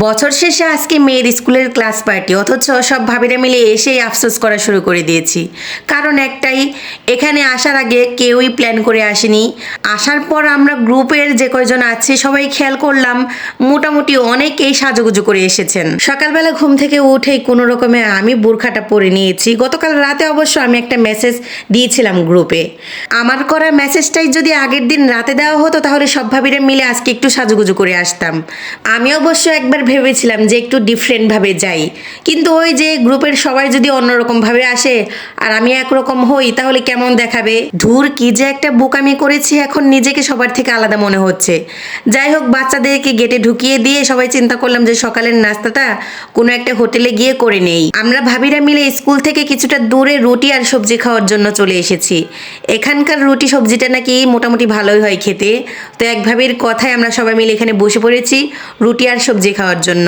বছর শেষে আজকে মেয়ের স্কুলের ক্লাস পার্টি, অথচ সব ভাবিরা মিলে এসেই আফসোস করা শুরু করে দিয়েছি। কারণ একটাই, এখানে আসার আগে কেউই প্ল্যান করে আসেনি। আসার পর আমরা গ্রুপের যে কয়জন আছি, সবাই খেয়াল করলাম, মোটামুটি অনেকেই সাজুগুজু করে এসেছেন। সকালবেলা ঘুম থেকে উঠেই কোনো রকমে আমি বোরখাটা পরে নিয়েছি। গতকাল রাতে অবশ্য আমি একটা মেসেজ দিয়েছিলাম গ্রুপে। আমার করা মেসেজটাই যদি আগের দিন রাতে দেওয়া হতো, তাহলে সব ভাবিরা মিলে আজকে একটু সাজুগুজু করে আসতাম। আমি অবশ্য একবার ভেবেছিলাম যে একটু ডিফারেন্টভাবে যাই। কিন্তু ওই যে গ্রুপের সবাই যদি অন্যরকমভাবে আসে, আর আমি একরকম হই, তাহলে কেমন দেখাবে? ধুর, কি যে একটা বোকামি করেছি, এখন নিজেকে সবার থেকে আলাদা মনে হচ্ছে। যাই হোক, বাচ্চাদেরকে গেটে ঢুকিয়ে দিয়ে সবাই চিন্তা করলাম যে সকালের নাস্তাটা কোনো একটা হোটেলে গিয়ে করে নেই। আমরা ভাবিরা মিলে স্কুল থেকে কিছুটা দূরে রুটি আর সবজি খাওয়ার জন্য চলে এসেছি। এখানকার রুটি সবজিটা নাকি মোটামুটি ভালোই হয় খেতে। তো এক ভাবির কথায় আমরা সবাই মিলে এখানে বসে পড়েছি, রুটি আর সবজি খাওয়ার জন্য।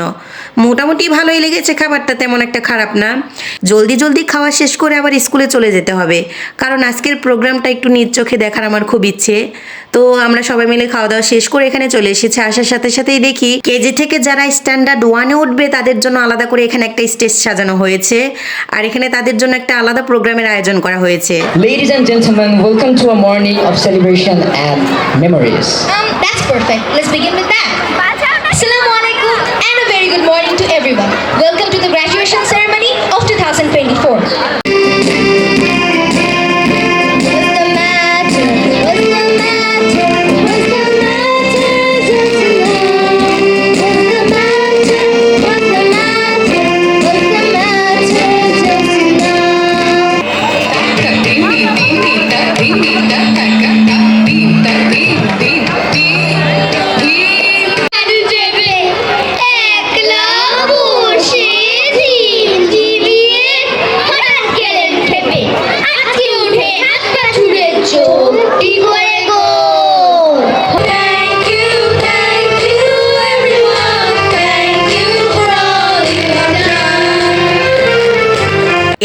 মোটামুটি ভালোই লেগেছে খাবারটা তেমন একটা খারাপ না। জলদি জলদি খাওয়া শেষ করে আবার স্কুলে চলে যেতে হবে। কারণ আজকের প্রোগ্রামটা একটু নিজ চোখে দেখার আমার খুব ইচ্ছে। তো আমরা সবাই মিলে খাওয়া দাওয়া শেষ করে এখানে চলে এসেছি। আসার সাথে সাথেই দেখি কেজি থেকে যারা স্ট্যান্ডার্ড ওয়ানে উঠবে তাদের জন্য আলাদা করে এখানে একটা স্টেজ সাজানো হয়েছে। আর এখানে তাদের জন্য একটা আলাদা প্রোগ্রামের আয়োজন করা হয়েছে। Ladies and gentlemen, welcome to a morning of celebration and memories. Um, that's perfect. Let's begin with that.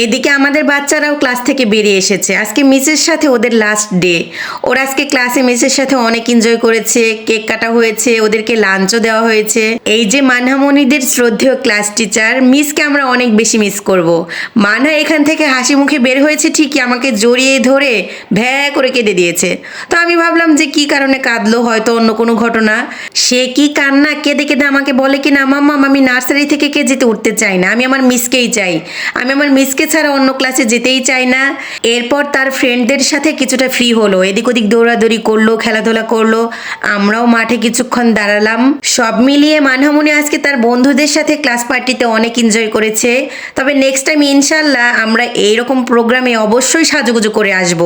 এদিকে আমাদের বাচ্চারাও ক্লাস থেকে বেরিয়ে এসেছে। আজকে মিসের সাথে ওদের লাস্ট ডে ওরা আজকে ক্লাসে মিসের সাথে অনেক এনজয় করেছে কেক কাটা হয়েছে, ওদেরকে লাঞ্চও দেওয়া হয়েছে। এই যে মানহামণিদের শ্রদ্ধেয় ক্লাস টিচার মিসকে আমরা অনেক বেশি মিস করব। মানহা এখান থেকে হাসি মুখে বের হয়েছে ঠিকই, আমাকে জড়িয়ে ধরে ভ্যা করে কেঁদে দিয়েছে। তো আমি ভাবলাম যে কি কারণে কাঁদলো, হয়তো অন্য কোনো ঘটনা। সে কি কান্না, কেঁদে কেঁদে আমাকে বলে কি না মাম্মাম আমি নার্সারি থেকে কে যেতে উঠতে চাই না, আমি আমার মিসকেই চাই। আমি আমার মিসকে ছাড়া অন্য ক্লাসে যেতেই চায় না। এরপর তার ফ্রেন্ডদের সাথে কিছুটা ফ্রি হলো। এদিক ওদিক দৌড়াদৌড়ি করল, খেলাধুলা করল। আমরাও মাঠে কিছুক্ষণ দাঁড়ালাম। সব মিলিয়ে মানহামনি আজকে তার বন্ধুদের সাথে ক্লাস পার্টিতে অনেক এনজয় করেছে। তবে নেক্সট টাইম ইনশাল্লাহ আমরা এইরকম প্রোগ্রামে অবশ্যই সাজুগুজু করে আসব।